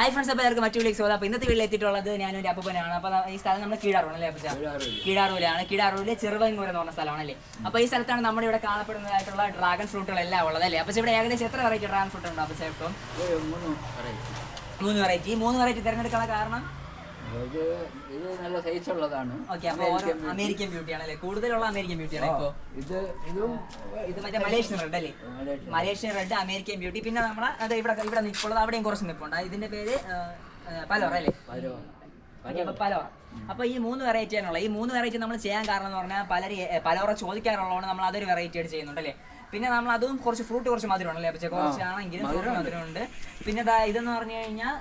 Hi friends അപ്പോൾ എല്ലാവർക്കും മറ്റു വിളിക്കും അപ്പോൾ ഇന്നത്തെ വീട്ടിൽ എത്തിയിട്ടുള്ളത് ഞാനൊരു അപ്പനാണ് അപ്പോൾ ഈ സ്ഥലം നമ്മൾ കീഴാറൂണ് അല്ലേ അപ്പച്ച കീഴാറൂരാണ്. കീഴാറൂരിലെ ചെറുവങ്ങൂർ എന്ന് പറഞ്ഞ സ്ഥലമാണല്ലേ? അപ്പോൾ ഈ സ്ഥലത്താണ് നമ്മുടെ ഇവിടെ കാണപ്പെടുന്നതായിട്ടുള്ള ഡ്രാഗൺ ഫ്രൂട്ടുകളെല്ലാം ഉള്ളത് അല്ലേ അപ്പോൾ ഇവിടെ ഏകദേശം എത്ര വെറൈറ്റി ഡ്രാഗൺ ഫ്രൂട്ട് ഉണ്ട് അപ്പോൾ ഇപ്പം? മൂന്ന് വെറൈറ്റി മൂന്ന് വെറൈറ്റി തിരഞ്ഞെടുക്കാനുള്ള കാരണം? ഇത് ഇത് നല്ല സൈസ് ഉള്ളതാണ്. ഓക്കെ ഓരോ അമേരിക്കൻ ബ്യൂട്ടിയാണ് അല്ലേ കൂടുതലുള്ള അമേരിക്കൻ ബ്യൂട്ടിയാണ് ഇപ്പോ? ഇത് ഇതും ഇത് മറ്റേ മലേഷ്യൻ റെഡ് അല്ലേ? മലേഷ്യൻ റെഡ് അമേരിക്കൻ ബ്യൂട്ടി പിന്നെ നമ്മളെ അത് ഇവിടെ ഇവിടെ നിൽപ്പുള്ളത് അവിടെയും കുറച്ച് നിൽപ്പുണ്ട് ഇതിന്റെ പേര് പലോറ അല്ലേ? അപ്പൊ പലോറ അപ്പൊ ഈ മൂന്ന് വെറൈറ്റി ആണുള്ളത്. ഈ മൂന്ന് വെറൈറ്റി നമ്മൾ ചെയ്യാൻ കാരണം എന്ന് പറഞ്ഞാൽ പലര് പലോറ ചോദിക്കാറുള്ളതുകൊണ്ട് നമ്മൾ അതൊരു വെറൈറ്റി ആയിട്ട് ചെയ്യുന്നുണ്ട് അല്ലേ? പിന്നെ നമ്മൾ അതും കുറച്ച് ഫ്രൂട്ട് കുറച്ച് മധുരമാണല്ലേ അപ്പൊ കുറച്ചാണെങ്കിലും ഫ്രൂട്ട് മധുരമുണ്ട്. പിന്നെ ഇതെന്ന് പറഞ്ഞു കഴിഞ്ഞാൽ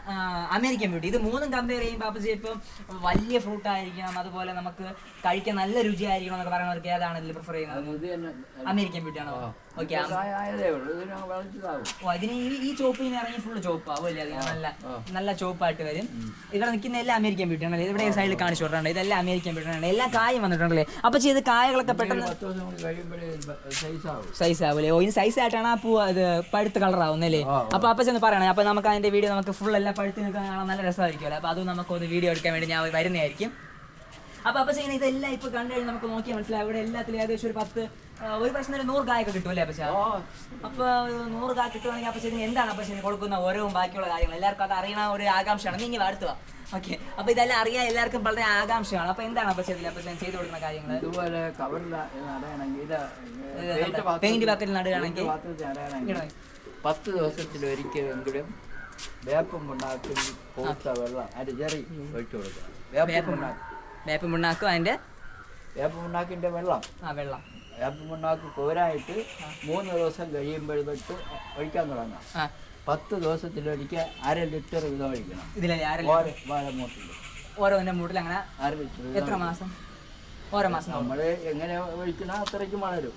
അമേരിക്കൻ ബ്യൂട്ടി ഇത് മൂന്നും കമ്പയർ ചെയ്യുമ്പോൾ അപ്പൊ ഇപ്പം വലിയ ഫ്രൂട്ട് ആയിരിക്കണം അതുപോലെ നമുക്ക് കഴിക്കാൻ നല്ല രുചിയായിരിക്കണം എന്നൊക്കെ പറയുന്നവർക്ക് ഏതാണ് ഇതിൽ പ്രിഫർ ചെയ്യുന്നത്? അമേരിക്കൻ ബ്യൂട്ടി ആണോ? ഓക്കെ അതിന് ഈ ഇറങ്ങി ഫുള്ള് ചോപ്പ് ആവില്ല നല്ല നല്ല ചോപ്പായിട്ട് വരും. ഇവിടെ നിൽക്കുന്ന എല്ലാ അമേരിക്കൻ ബ്യൂട്ടി ആണല്ലേ ഇവിടെ സൈഡിൽ കാണിച്ചു കൊടുക്കുന്നുണ്ട് ഇതെല്ലാം അമേരിക്കൻ ബ്യൂട്ടി ആണ് എല്ലാം കായും വന്നിട്ടുണ്ടല്ലേ? അപ്പൊ ചെയ്ത് കായകളൊക്കെ പെട്ടെന്ന് സൈസ് ആവും. സൈസ് ആവൂലേ ഓ ഇനി സൈസ് ആയിട്ടാണ് ആ പൂ അത് പഴുത്ത് കളർ ആവുന്നല്ലേ അപ്പൊ അപ്പൊ ചെന്ന് പറയണേ. അപ്പൊ നമുക്ക് അതിന്റെ വീഡിയോ നമുക്ക് ഫുൾ എല്ലാം പഴുത്ത് നിൽക്കാൻ കാണാൻ നല്ല രസമായിരിക്കുമല്ലോ? അപ്പൊ അത് നമുക്ക് ഒന്ന് വീഡിയോ എടുക്കാൻ വേണ്ടി ഞാൻ വരുന്നതായിരിക്കും. അപ്പൊ അപ്പൊ ചെയ്യുന്ന ഇതെല്ലാം ഇപ്പൊ കണ്ടു കഴിഞ്ഞാൽ നമുക്ക് നോക്കിയാൽ മനസ്സിലാവും ഇവിടെ എല്ലാത്തിലും ഏകദേശം ഒരു പത്ത് ഒരു പ്രശ്നം ഒരു നൂറ് കായൊക്കെ കിട്ടുമല്ലേ അപ്പൊ പക്ഷേ അപ്പൊ നൂറ് കായ കിട്ടുവാണെങ്കിൽ അപ്പൊ ചെയ്യുന്ന എന്താണ് അപ്പൊ ചെയ്യുന്നത് കൊടുക്കുന്ന ഓരോ ബാക്കിയുള്ള കാര്യങ്ങൾ? എല്ലാവർക്കും അത് അറിയണ ഒരു ആകാംക്ഷയാണ്. നീ ഇങ്ങനെ അടുത്തുക ഓക്കെ. അപ്പൊ ഇതെല്ലാം അറിയാൻ എല്ലാവർക്കും വളരെ ആകാംക്ഷയാണ്. അപ്പൊ എന്താണ് അപ്പൊ ചെയ്തില്ല അപ്പൊ ചെയ്തു കൊടുക്കുന്ന കാര്യങ്ങൾ? ഇതുപോലെ കവറിൽ നടയണമെങ്കിൽ ഇത് പെയിന്റ് ബക്കറ്റിൽ നടുകയാണെങ്കിൽ പത്ത് ദിവസത്തിലൊരിക്കലെങ്കിലും വേപ്പം ഉണ്ടാക്കി പോത്ത വെള്ളം അതിന്റെ ചെറി ഒഴിച്ചു കൊടുക്കുക. വേപ്പം ഉണ്ടാക്കി. വേപ്പ് മുണ്ണാക്കും അതിന്റെ വേപ്പം ഉണ്ടാക്കിന്റെ വെള്ളം. ആ വെള്ളം. വേപ്പം ഉണ്ടാക്കി കോരായിട്ട് മൂന്ന് ദിവസം കഴിയുമ്പോൾ തൊട്ട് ഒഴിക്കാൻ തുടങ്ങാം. പത്ത് ദിവസത്തിലൊരിക്കൽ അര ലിറ്റർ വീതം ഒഴിക്കണം. ഇതിലല്ലേ വാഴമൂട്ടിൽ ഓരോന്നിന്റെ മൂട്ടിൽ അങ്ങനെ അര ലിറ്റർ എത്ര മാസം? ഓരോ മാസം നമ്മൾ എങ്ങനെ ഒഴിക്കണോ അത്രയ്ക്ക് വളരും.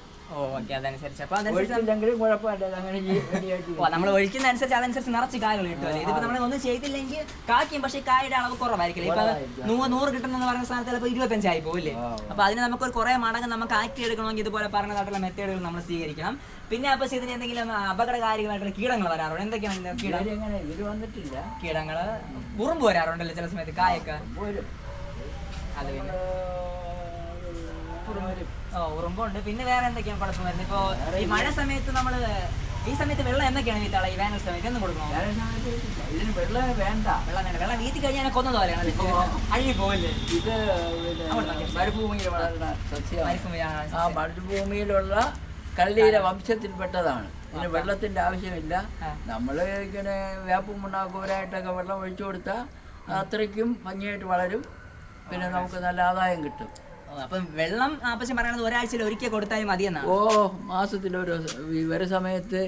ഓക്കെ അതനുസരിച്ച്. അപ്പൊ ഒഴിച്ചില്ലെങ്കിലും കുഴപ്പമില്ല അങ്ങനെ നമ്മൾ ഒഴിക്കുന്ന അനുസരിച്ച് അതനുസരിച്ച് നിറച്ച് കായകൾ കിട്ടും ഇതിപ്പോ നമ്മൾ ഒന്നും ചെയ്തില്ലെങ്കിൽ കായ്ക്കും പക്ഷേ കായുടെ അളവ് കുറവായിരിക്കില്ല? ഇപ്പൊ. നൂറ് നൂറ് കിട്ടുന്ന പറയുന്ന സ്ഥാനത്ത് ചിലപ്പോൾ ഇരുപത്തഞ്ചായി പോകില്ലേ അപ്പൊ അതിന് നമുക്ക് ഒരു കുറെ മടങ്ങ് നമുക്ക് ആക്കി എടുക്കണമെങ്കിൽ ഇതുപോലെ പറഞ്ഞതായിട്ടുള്ള മെത്തേഡുകൾ നമ്മൾ സ്വീകരിക്കണം. പിന്നെ അപ്പൊ ഇതിന് എന്തെങ്കിലും അപകടകാരികളായിട്ടുള്ള കീടങ്ങൾ വരാറുണ്ട്? എന്തൊക്കെയാണ് കീടങ്ങൾ ഇത് വന്നിട്ടില്ല. കീടങ്ങൾ ഉറുമ്പ് വരാറുണ്ടല്ലോ ചില സമയത്ത്? കായൊക്കെ? അത് പിന്നെ. ഉറുമ്പുണ്ട്. പിന്നെ വേറെ എന്തൊക്കെയാണ് കുഴപ്പം വരുന്നത്? ഇപ്പൊ ഈ മഴ സമയത്ത് നമ്മൾ ഈ സമയത്ത് വെള്ളം എന്തൊക്കെയാണ് വീട്ടാളെ ഈ വേനൽ സമയത്ത് എന്ന് കൊടുക്കണം ഇതിന് വെള്ളം വേണ്ട. വെള്ളം വേണ്ട. വെള്ളം വീട്ടിൽ കഴിഞ്ഞാൽ കൊന്നത് പോലെയാണ് അഴുകി പോവില്ലേ? ഇത് മരുഭൂമിയിൽ വളരുന്ന സസ്യമാണ് ആ മരുഭൂമിയിലുള്ള കള്ളിയിലെ വംശത്തിൽപ്പെട്ടതാണ്. ഇതിന് വെള്ളത്തിന്റെ ആവശ്യമില്ല. നമ്മൾ ഇങ്ങനെ വേപ്പും മുണ്ണാക്കൂരായിട്ടൊക്കെ വെള്ളം ഒഴിച്ചു കൊടുത്താൽ അത്രയ്ക്കും ഭംഗിയായിട്ട് വളരും. പിന്നെ നമുക്ക് നല്ല ആദായം കിട്ടും. അപ്പം വെള്ളം ആവശ്യം പറയണത് ഒരാഴ്ചയിൽ ഒരിക്കൽ കൊടുത്താൽ മതിയെന്നാ ഓ മാസത്തിലൊരു ഒരു വിവര സമയത്ത്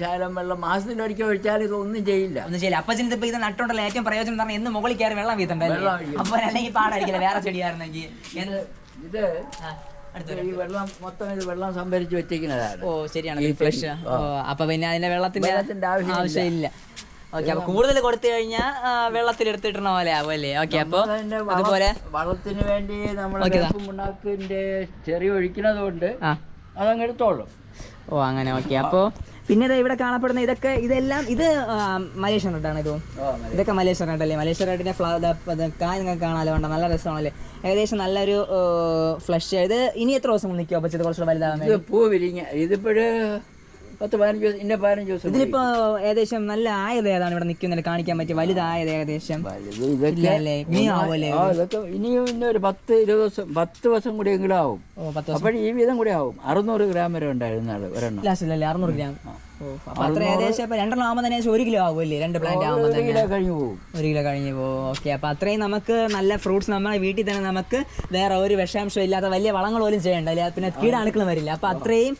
ശാലം വെള്ളം മാസത്തിലൊരിക്കൽ ഒഴിച്ചാൽ ഇതൊന്നും ചെയ്യില്ല. ഒന്നും ചെയ്യില്ല. അപ്പൊ ഇതിപ്പോ ഇത് നട്ടുണ്ടല്ലോ ഏറ്റവും പ്രയോജനം പറഞ്ഞാൽ എന്ന് മുകളിൽ കയറി വെള്ളം വീത്തണ്ടല്ലേ. അപ്പൊ അല്ലെങ്കിൽ പാടായിരിക്കില്ല വേറെ ചെടിയായിരുന്നെങ്കിൽ ഇത് ഈ വെള്ളം മൊത്തം ഇത് വെള്ളം സംഭരിച്ച് വെച്ചേക്കുന്നതാണ്. ഓ ശരിയാണ്. ഫ്ലഷ്. അപ്പൊ പിന്നെ അതിന്റെ വെള്ളത്തിന്റെ ആവശ്യമില്ല. ഓക്കെ അപ്പൊ കൂടുതൽ കൊടുത്തു കഴിഞ്ഞാൽ വെള്ളത്തിൽ എടുത്തിട്ടുന്ന പോലെ ആവുമല്ലേ? ഓക്കെ അപ്പൊ അതുപോലെ വളത്തിന് വേണ്ടി നമ്മൾ മുണ്ണാക്കിന്റെ ചെറിയ ഒഴിക്കുന്നത് കൊണ്ട് ആ. അതങ്ങ് എടുത്തോളും. ഓ അങ്ങനെ ഓക്കെ അപ്പോ പിന്നെ ദേ ഇവിടെ കാണപ്പെടുന്ന ഇതൊക്കെ ഇതെല്ലാം ഇത് മലേഷ്യൻ റെഡാണ് ഇതും. ഇതൊക്കെ മലേഷ്യൻ റെഡല്ലേ മലേഷ്യൻ റെഡിന്റെ കായ് നിങ്ങൾക്ക് കാണാലോ വേണ്ട നല്ല രസമാണല്ലേ? ഏകദേശം നല്ലൊരു ഫ്ലഷ് ഇത് ഇനി എത്ര ദിവസം നിൽക്കുമോ അപ്പൊ ഇത് കുറച്ചുകൂടെ വലുതാകുന്നത് ഇത് പൂ വിരിഞ്ഞ ഇതിപ്പോഴ് പത്ത് പതിനഞ്ച് ദിവസം ഇന്ന പതിനഞ്ച് ദിവസം ഇതിലിപ്പോ ഏകദേശം നല്ല ആയത് ഏതാണ് ഇവിടെ നിൽക്കുന്നത്? കാണിക്കാൻ പറ്റിയ വലുതായത് ഏകദേശം? ഇതൊക്കെ ഇനിയും ഇന്ന ഒരു പത്ത് ഇരുപത് ദിവസം പത്ത് ദിവസം കൂടി എങ്കിലും ആവും. അപ്പോഴും ഈ വീതം കൂടി ആവും. അറുന്നൂറ് ഗ്രാം വരെ ഉണ്ടായിരുന്ന ഒരെണ്ണം. അറുന്നൂറ് ഗ്രാം. അത്ര ഏകദേശം ഇപ്പൊ രണ്ടെണ്ണം ആവുമ്പോൾ തന്നെ ഒരു കിലോ ആവുമല്ലേ രണ്ട് പ്ലാന്റ് ആവുമ്പോൾ തന്നെ. കിലോ കഴിഞ്ഞു പോകും. ഒരു കിലോ കഴിഞ്ഞ് പോകും. ഓക്കെ അപ്പൊ അത്രയും നമുക്ക് നല്ല ഫ്രൂട്ട്സ് നമ്മുടെ വീട്ടിൽ തന്നെ നമുക്ക് വേറെ ഒരു വിഷാംശം ഇല്ലാത്ത വലിയ വളങ്ങൾ പോലും ചെയ്യണ്ട അല്ലെ? പിന്നെ കീടാണുക്കളും വരില്ല. അപ്പൊ അത്രയും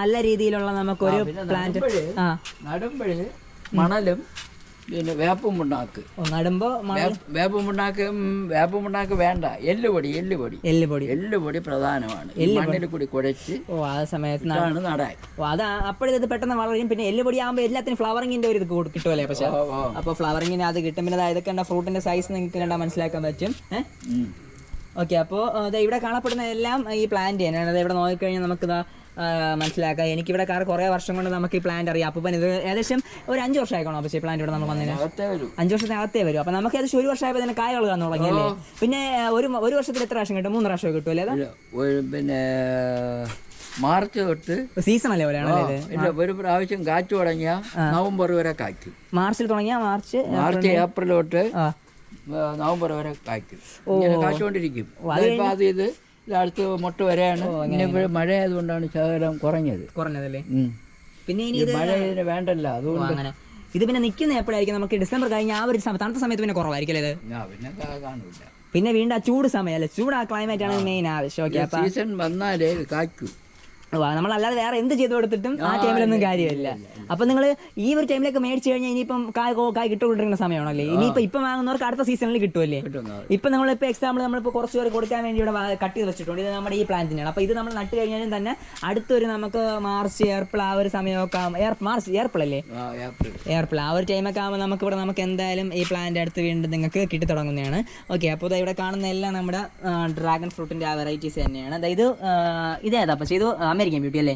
നല്ല രീതിയിലുള്ള നമുക്കൊരു ഒരു പ്ലാന്റ് നടുമ്പഴ് മണലും പിന്നെ വേപ്പും മുണ്ടാക്ക് ഓ, നടുമ്പോ വേപ്പുമുണ്ടാക്ക് വേപ്പുമുണ്ടാക്ക് വേണ്ട. എല്ലുപൊടി എല്ലുപൊടി. എല്ലുപൊടി. എല്ലുപൊടി പ്രധാനമാണ്. മണ്ണിൽ കൂടി കുഴച്ച് ഓ ആ സമയത്ത് ന- ഇതാണ് നടാൻ ഓ അത് അപ്പോഴത് പെട്ടെന്ന് വളരും. പിന്നെ എല്ലുപൊടി ആകുമ്പോൾ എല്ലാത്തിനും ഫ്ലവറിങ്ങിന്റെ ഒരു ഇത് കൂടി- കിട്ടുമല്ലേ പക്ഷെ. അപ്പോൾ ഫ്ലവറിങ്ങിന് അത് കിട്ടും. പിന്നെ ഇതൊക്കെ കണ്ട ഫ്രൂട്ടിന്റെ സൈസ് നിങ്ങൾക്ക് കണ്ടാൽ മനസ്സിലാക്കാൻ പറ്റും. ഏഹ്. ഓക്കെ അപ്പോൾ ഇവിടെ കാണപ്പെടുന്ന എല്ലാം ഈ പ്ലാന്റ് തന്നെയാണ്. ഇവിടെ നോക്കിക്കഴിഞ്ഞാൽ നമുക്ക് ഇതാ ആ, മനസ്സിലാക്കുക എനിക്കിവിടെ കാർ കുറേ വർഷം കൊണ്ട് നമുക്ക് ഈ പ്ലാന്റ് അറിയാം. അപ്പം ഇത് ഏകദേശം ഒരു അഞ്ച് വർഷമായിക്കോണം ഈ പ്ലാന്റ് ഇവിടെ നമ്മൾ വന്നതിന്. അഞ്ചു വർഷത്തെ വർഷത്തിനകത്തേ വരും. അപ്പം നമുക്ക് ഏകദേശം ഒരു വർഷമായപ്പോൾ തന്നെ കായ വളർന്നു തുടങ്ങിയല്ലേ? പിന്നെ ഒരു ഒരു വർഷത്തിൽ എത്ര പ്രാവശ്യം കിട്ടും? മൂന്ന് പ്രാവശ്യം കിട്ടും അല്ലേ പിന്നെ മാർച്ച് തൊട്ട് സീസൺ അല്ലേ പോലെയാണോ ഇല്ല ഒരു പ്രാവശ്യം കാറ്റ് തുടങ്ങിയ നവംബർ വരെ കായ്ക്കും. മാർച്ചിൽ തുടങ്ങിയ മാർച്ച് മാർച്ച് ഏപ്രിൽ തൊട്ട് നവംബർ വരെ കായ്ക്കും. ഇങ്ങനെ കൊണ്ടിരിക്കും ഇപ്പൊ അത് ഇത് അടുത്ത് മുട്ട വരെയാണ്. ഇനി മഴ ആയതുകൊണ്ടാണ് ശകലം കുറഞ്ഞത്. കുറഞ്ഞതല്ലേ? പിന്നെ ഇനി മഴ ഇതിന് വേണ്ടല്ല അതുകൊണ്ട്. അങ്ങനെ. ഇത് പിന്നെ നിൽക്കുന്ന എപ്പോഴായിരിക്കും? നമുക്ക് ഡിസംബർ കഴിഞ്ഞ ആ ഒരു സമയത്ത് തണുത്ത സമയത്ത് പിന്നെ കുറവായിരിക്കും അല്ലേ പിന്നെ വീണ്ടും ആ ചൂട് സമയം അല്ലേ ചൂട് ആ ക്ലൈമറ്റ് ആണ് മെയിൻ ആവശ്യം സീസൺ വന്നാലേ കാക്കൂ കായ്ക്കൂ. നമ്മൾ അല്ലാതെ വേറെ എന്ത് ചെയ്തു കൊടുത്തിട്ടും ആ ടൈമിലൊന്നും കാര്യമില്ല. അപ്പൊ നിങ്ങൾ ഈ ഒരു ടൈമിലൊക്കെ മേടിച്ചു കഴിഞ്ഞാൽ ഇനിയിപ്പം കായ് കായ് കിട്ടുകൊണ്ടിരിക്കുന്ന സമയമാണല്ലേ? ഇനിയിപ്പോ ഇപ്പം വാങ്ങുന്നവർക്ക് അടുത്ത സീസണിൽ കിട്ടുമല്ലേ ഇപ്പൊ നമ്മളിപ്പോ എക്സാമ്പിൾ നമ്മളിപ്പോ കുറച്ച് പേര് കൊടുക്കാൻ വേണ്ടി ഇവിടെ കട്ട് ചെയ്ത് വെച്ചിട്ടുണ്ട്. ഇത് നമ്മുടെ ഈ പ്ലാന്റിനാണ് അപ്പൊ ഇത് നമ്മൾ നട്ട് കഴിഞ്ഞാലും തന്നെ അടുത്തൊരു നമുക്ക് മാർച്ച് ഏപ്രിൽ ആ ഒരു സമയമൊക്കെ മാർച്ച് ഏപ്രിൽ അല്ലേ? ആ ഏപ്രിൽ. ആ ഒരു ടൈമൊക്കെ ആകുമ്പോൾ നമുക്ക് ഇവിടെ നമുക്ക് എന്തായാലും ഈ പ്ലാന്റ് അടുത്ത് വീണ്ടും നിങ്ങൾക്ക് കിട്ടി തുടങ്ങുന്നതാണ്. ഓക്കെ അപ്പോൾ ഇവിടെ കാണുന്ന എല്ലാം നമ്മുടെ ഡ്രാഗൺ ഫ്രൂട്ടിന്റെ ആ വെറൈറ്റീസ് തന്നെയാണ്. അതായത് ഇതേതാ പക്ഷേ ഇത് അമേരിക്കൻ ബ്യൂട്ടി അല്ലേ?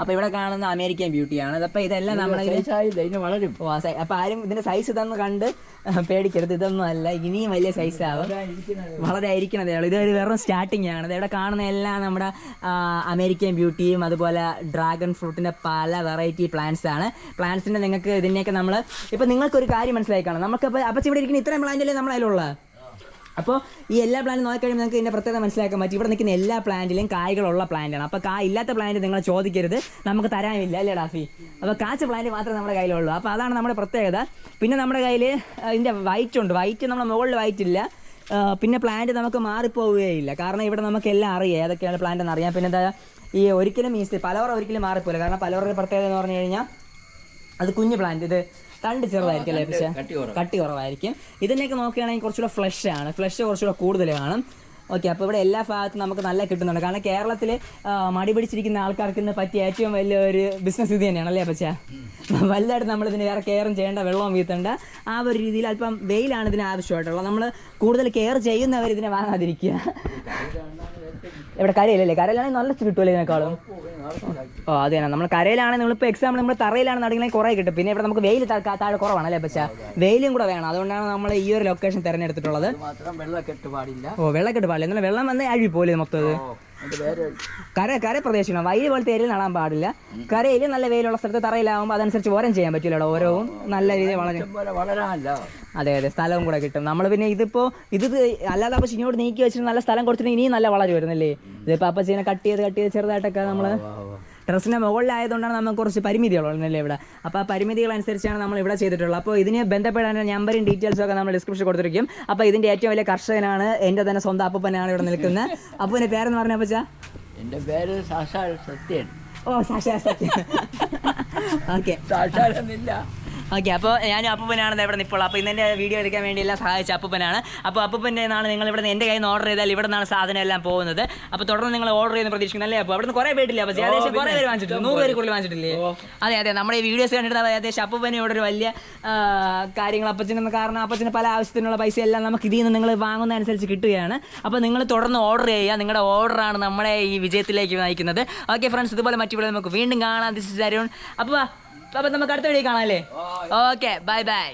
അപ്പൊ ഇവിടെ കാണുന്ന അമേരിക്കൻ ബ്യൂട്ടിയാണ് അപ്പൊ ഇതെല്ലാം നമ്മളെ അപ്പൊ ആരും ഇതിന്റെ സൈസ് ഇതെന്ന് കണ്ട് പേടിക്കരുത്. ഇതൊന്നും അല്ല. ഇനിയും വലിയ സൈസ് ആവും. വളരെ ആയിരിക്കണതേ ഉള്ളൂ. ഇതൊരു വെറും സ്റ്റാർട്ടിങ് ആണ്. ഇവിടെ കാണുന്ന എല്ലാം നമ്മുടെ അമേരിക്കൻ ബ്യൂട്ടിയും അതുപോലെ ഡ്രാഗൺ ഫ്രൂട്ടിന്റെ പല വെറൈറ്റി പ്ലാന്റ്സ് ആണ്. പ്ലാന്റ്സിന്റെ നിങ്ങൾക്ക് ഇതിനെയൊക്കെ നമ്മൾ ഇപ്പൊ നിങ്ങൾക്ക് ഒരു കാര്യം മനസ്സിലായി കാണാം. നമുക്ക് അപ്പൊ അപ്പോൾ ഇവിടെ ഇരിക്കുന്ന ഇത്രയും പ്ലാന്റ് അല്ലേ നമ്മുടെ അതിലുള്ള അപ്പോൾ ഈ എല്ലാ പ്ലാന്റും നോക്കിക്കഴിയുമ്പോൾ നിങ്ങൾക്ക് ഇതിന്റെ പ്രത്യേകത മനസ്സിലാക്കാൻ പറ്റും. ഇവിടെ നിൽക്കുന്ന എല്ലാ പ്ലാന്റിലും കായ്കളുള്ള പ്ലാന്റാണ് അപ്പോൾ കായ ഇല്ലാത്ത പ്ലാന്റ് നിങ്ങൾ ചോദിക്കരുത്. നമുക്ക് തരാനില്ല അല്ലേ ഡാഫി? അപ്പോൾ കാച്ച പ്ലാന്റ് മാത്രമേ നമ്മുടെ കയ്യിലുള്ളൂ. അപ്പോൾ അതാണ് നമ്മുടെ പ്രത്യേകത. പിന്നെ നമ്മുടെ കയ്യിൽ ഇതിന്റെ വൈറ്റ് ഉണ്ട്. വൈറ്റ് നമ്മുടെ മുകളിൽ വൈറ്റ് ഇല്ല. പിന്നെ പ്ലാന്റ് നമുക്ക് മാറിപ്പോവുകയില്ല. കാരണം ഇവിടെ നമുക്ക് എല്ലാം അറിയാം. ഏതൊക്കെയാണ് പ്ലാന്റ് എന്ന് അറിയാം. പിന്നെ എന്താ ഈ ഒരിക്കലും മീൻസ് പലവർ ഒരിക്കലും മാറിപ്പോയില്ല കാരണം പലവറുടെ പ്രത്യേകത എന്ന് പറഞ്ഞു കഴിഞ്ഞാൽ അത് കുഞ്ഞു പ്ലാന്റ് ഇത് തണ്ട് ചെറുതായിരിക്കും അല്ലേ പക്ഷേ? കട്ടി കുറവ്. കുറവായിരിക്കും. ഇതിനൊക്കെ നോക്കുകയാണെങ്കിൽ കുറച്ചുകൂടെ ഫ്ലഷ് ആണ്. ഫ്ലഷ് കുറച്ചുകൂടെ കൂടുതലാണ്. കാണും ഓക്കെ അപ്പോൾ ഇവിടെ എല്ലാ ഭാഗത്തും നമുക്ക് നല്ല കിട്ടുന്നുണ്ട്. കാരണം കേരളത്തിൽ മടി പിടിച്ചിരിക്കുന്ന ആൾക്കാർക്ക് ഇന്ന് പറ്റിയ ഏറ്റവും വലിയ ഒരു ബിസിനസ് ഇത് തന്നെയാണ് അല്ലേ പച്ച വലുതായിട്ട് നമ്മൾ ഇതിന് വേറെ കെയറും ചെയ്യേണ്ട വെള്ളവും വീത്തേണ്ട. ആ ഒരു രീതിയിൽ അല്പം വെയിലാണ് ഇതിന് ആവശ്യമായിട്ടുള്ളത്. നമ്മൾ കൂടുതൽ കെയർ ചെയ്യുന്നവർ ഇതിനെ വാങ്ങാതിരിക്കുക. ഇവിടെ കരയിലല്ലേ? കരയിലാണെങ്കിൽ നല്ല കിട്ടുമല്ലോ ഇതിനേക്കാളും. ഓ അത് തന്നെ. നമ്മൾ കരയിലാണെങ്കിൽ നമ്മളിപ്പോൾ എക്സാമ്പിൾ നമ്മൾ തറയിലാണ് നടക്കുന്നത് കുറേ കിട്ടും. പിന്നെ ഇവിടെ നമുക്ക് വെയിൽ താഴെ കുറവാണ് അല്ലേ പക്ഷേ വെയിലും കൂടെ വേണം. അതുകൊണ്ടാണ് നമ്മൾ ഈ ഒരു ലൊക്കേഷൻ തിരഞ്ഞെടുത്തിട്ടുള്ളത്. ഓ വെള്ളക്കെട്ട് പാടില്ല. എന്നാൽ വെള്ളം വന്ന് അഴി പോലെ മൊത്തം കര കര പ്രദേശമാണ് വയൽ പോലത്തെ ഏരിയയിൽ നടാൻ പാടില്ല. കരയിൽ നല്ല വെയിലുള്ള സ്ഥലത്ത് തറയിലാവുമ്പോൾ അതനുസരിച്ച് ഓരം ചെയ്യാൻ പറ്റില്ലല്ലോ ഓരോവും നല്ല രീതിയിൽ വളരെ അതെ അതെ. സ്ഥലവും കൂടെ കിട്ടും. നമ്മൾ പിന്നെ ഇതിപ്പോ ഇത് അല്ലാതെ അപ്പൊ ഇങ്ങോട്ട് നീക്കി വെച്ചിട്ട് നല്ല സ്ഥലം കൊടുത്തിട്ട് ഇനിയും നല്ല വളരും വരുന്നില്ലേ? ഇതിപ്പോ അപ്പച്ചീനെ കട്ട് ചെയ്ത് കട്ട് ചെയ്ത് ചെറുതായിട്ടൊക്കെ നമ്മൾ ടെറസിന്റെ മുകളിലായതുകൊണ്ടാണ് നമുക്ക് കുറച്ച് പരിമിതികളുള്ളതല്ലേ ഇവിടെ? അപ്പോൾ ആ പരിമിതികൾ അനുസരിച്ചാണ് നമ്മൾ ഇവിടെ ചെയ്തിട്ടുള്ളത്. അപ്പോൾ ഇതിന് ബന്ധപ്പെടാനുള്ള നമ്പറും ഡീറ്റെയിൽസും ഒക്കെ നമ്മൾ ഡിസ്ക്രിപ്ഷൻ കൊടുത്തിരിക്കും. അപ്പോൾ ഇതിന്റെ ഏറ്റവും വലിയ കർഷകനാണ് എന്റെ തന്നെ സ്വന്തം അപ്പനാണ് ഇവിടെ നിൽക്കുന്നത്. അപ്പോൾ ഇതിന്റെ പേരെന്ന് പറഞ്ഞ അപ്പച്ച? എന്റെ പേര് സാക്ഷാൽ സത്യൻ. ഓ സാക്ഷാ സത്യം ഓക്കെ സാക്ഷാലെന്നില്ല ഓക്കെ അപ്പോൾ ഞാനും അപ്പൂപ്പനാണ് ഇവിടെ നിൽപ്പുള്ളത് അപ്പോൾ ഇന്നെന്റെ വീഡിയോ എടുക്കാൻ വേണ്ടി എല്ലാം സഹായിച്ച അപ്പൂപ്പനാണ്. അപ്പോൾ അപ്പൂപ്പന്റെ നിന്നാണ് നിങ്ങൾ ഇവിടെ എന്റെ കയ്യിൽ നിന്ന് ഓർഡർ ചെയ്താൽ ഇവിടെ നിന്നാണ് സാധനം എല്ലാം പോകുന്നത്. അപ്പോൾ തുടർന്ന് നിങ്ങൾ ഓർഡർ ചെയ്യുന്ന പ്രതീക്ഷിക്കുന്നല്ലേ അപ്പോൾ അവിടെ നിന്ന് കുറേ പേരില്ല? അപ്പോൾ ഏകദേശം കുറേ പേര് വാങ്ങിച്ചിട്ടുണ്ട്. നൂറ് പേര് കൂടുതൽ വാങ്ങിച്ചിട്ടില്ലേ? അതെ അതെ. നമ്മുടെ ഈ വീഡിയോസ് കണ്ടിട്ട് ഏകദേശം അപ്പൂപ്പനെ ഇവിടെ ഒരു വലിയ കാര്യങ്ങൾ അപ്പച്ചനെന്ന് കാരണം അപ്പച്ചന് പല ആവശ്യത്തിനുള്ള പൈസ എല്ലാം നമുക്ക് ഇതിൽ നിന്ന് നിങ്ങൾ വാങ്ങുന്ന അനുസരിച്ച് കിട്ടുകയാണ്. അപ്പോൾ നിങ്ങൾ തുടർന്ന് ഓർഡർ ചെയ്യുക. നിങ്ങളുടെ ഓർഡറാണ് നമ്മളെ ഈ വിജയത്തിലേക്ക് നയിക്കുന്നത്. ഓക്കെ ഫ്രണ്ട്സ് ഇതുപോലെ മറ്റു നമുക്ക് വീണ്ടും കാണാം. This is Arun. അപ്പോൾ അപ്പോൾ നമുക്ക് അടുത്ത വീഡിയോ കാണാം അല്ലേ? Okay bye bye